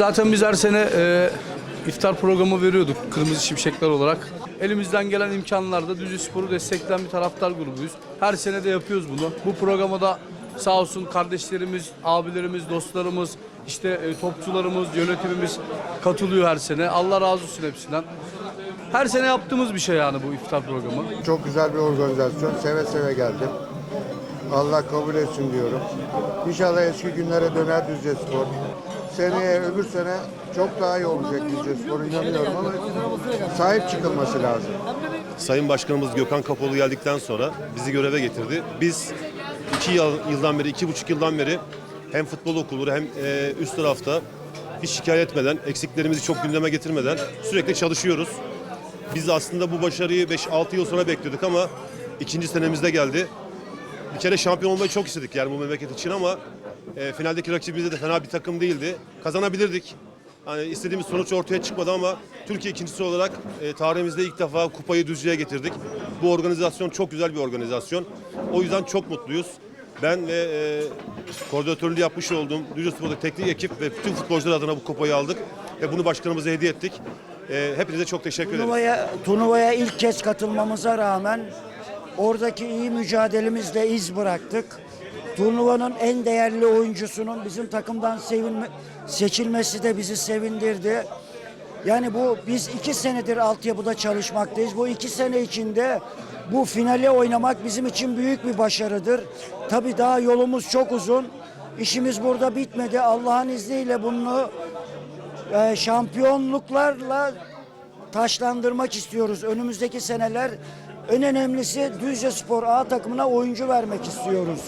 Zaten biz her sene e, iftar programı veriyorduk Kırmızı Şimşekler olarak. Elimizden gelen imkanlarda Düzce Spor'u destekleyen bir taraftar grubuyuz. Her sene de yapıyoruz bunu. Bu programa da sağ olsun kardeşlerimiz, abilerimiz, dostlarımız, işte e, topçularımız, yönetimimiz katılıyor her sene. Allah razı olsun hepsinden. Her sene yaptığımız bir şey yani bu iftar programı. Çok güzel bir organizasyon. Seve seve geldim. Allah kabul etsin diyorum. İnşallah eski günlere döner Düzce Spor. Seneye öbür sene çok daha iyi olacak Düzce Spor inanıyorum ama sahip çıkılması lazım. Sayın Başkanımız Gökhan Kapoğlu geldikten sonra bizi göreve getirdi. Biz iki yıl- yıldan beri, iki buçuk yıldan beri hem futbol okulları hem e, üst tarafta hiç şikayet etmeden, eksiklerimizi çok gündeme getirmeden sürekli çalışıyoruz. Biz aslında bu başarıyı 5-6 yıl sonra bekliyorduk ama ikinci senemizde geldi. Bir kere şampiyon olmayı çok istedik yani bu memleket için ama e, finaldeki rakibimiz de fena bir takım değildi. Kazanabilirdik. Hani istediğimiz sonuç ortaya çıkmadı ama Türkiye ikincisi olarak e, tarihimizde ilk defa kupayı Düzce'ye getirdik. Bu organizasyon çok güzel bir organizasyon. O yüzden çok mutluyuz. Ben ve e, koordinatörlüğü yapmış olduğum Düzce Spor'da teknik ekip ve bütün futbolcular adına bu kupayı aldık. Ve bunu başkanımıza hediye ettik. E, hepinize çok teşekkür ederim. Turnuvaya, turnuvaya ilk kez katılmamıza rağmen oradaki iyi mücadelemizle iz bıraktık. Turnuvanın en değerli oyuncusunun bizim takımdan sevinme, seçilmesi de bizi sevindirdi. Yani bu biz iki senedir altyapıda çalışmaktayız. Bu iki sene içinde bu finale oynamak bizim için büyük bir başarıdır. Tabii daha yolumuz çok uzun. İşimiz burada bitmedi. Allah'ın izniyle bunu e, şampiyonluklarla taşlandırmak istiyoruz. Önümüzdeki seneler en önemlisi Düzce Spor A takımına oyuncu vermek istiyoruz.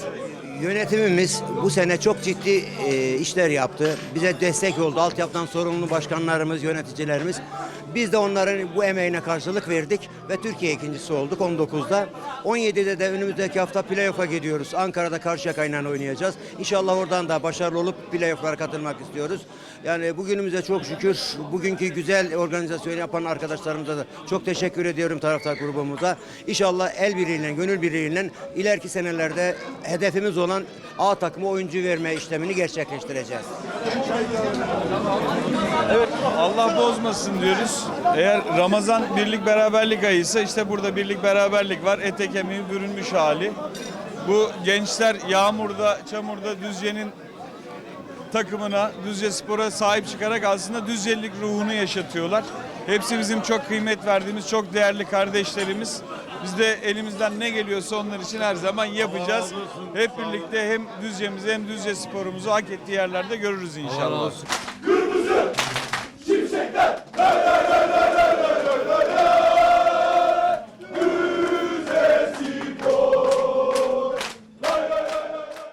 Yönetimimiz bu sene çok ciddi e, işler yaptı. Bize destek oldu. Altyapıdan sorumlu başkanlarımız, yöneticilerimiz. Biz de onların bu emeğine karşılık verdik ve Türkiye ikincisi olduk 19'da. 17'de de önümüzdeki hafta playoff'a gidiyoruz. Ankara'da Karşıyaka'yla oynayacağız. İnşallah oradan da başarılı olup playoff'lara katılmak istiyoruz. Yani bugünümüze çok şükür bugünkü güzel organizasyonu yapan arkadaşlarımıza da çok teşekkür ediyorum taraftar grubumuza. İnşallah el birliğiyle, gönül birliğiyle ileriki senelerde hedefimiz olan A takımı oyuncu verme işlemini gerçekleştireceğiz. Allah bozmasın diyoruz. Eğer Ramazan birlik beraberlik ayıysa işte burada birlik beraberlik var. Ete kemiği bürünmüş hali. Bu gençler yağmurda, çamurda Düzce'nin takımına, Düzce Spor'a sahip çıkarak aslında Düzcelik ruhunu yaşatıyorlar. Hepsi bizim çok kıymet verdiğimiz, çok değerli kardeşlerimiz. Biz de elimizden ne geliyorsa onlar için her zaman yapacağız. Hep birlikte hem Düzce'mizi hem Düzce Spor'umuzu hak ettiği yerlerde görürüz inşallah.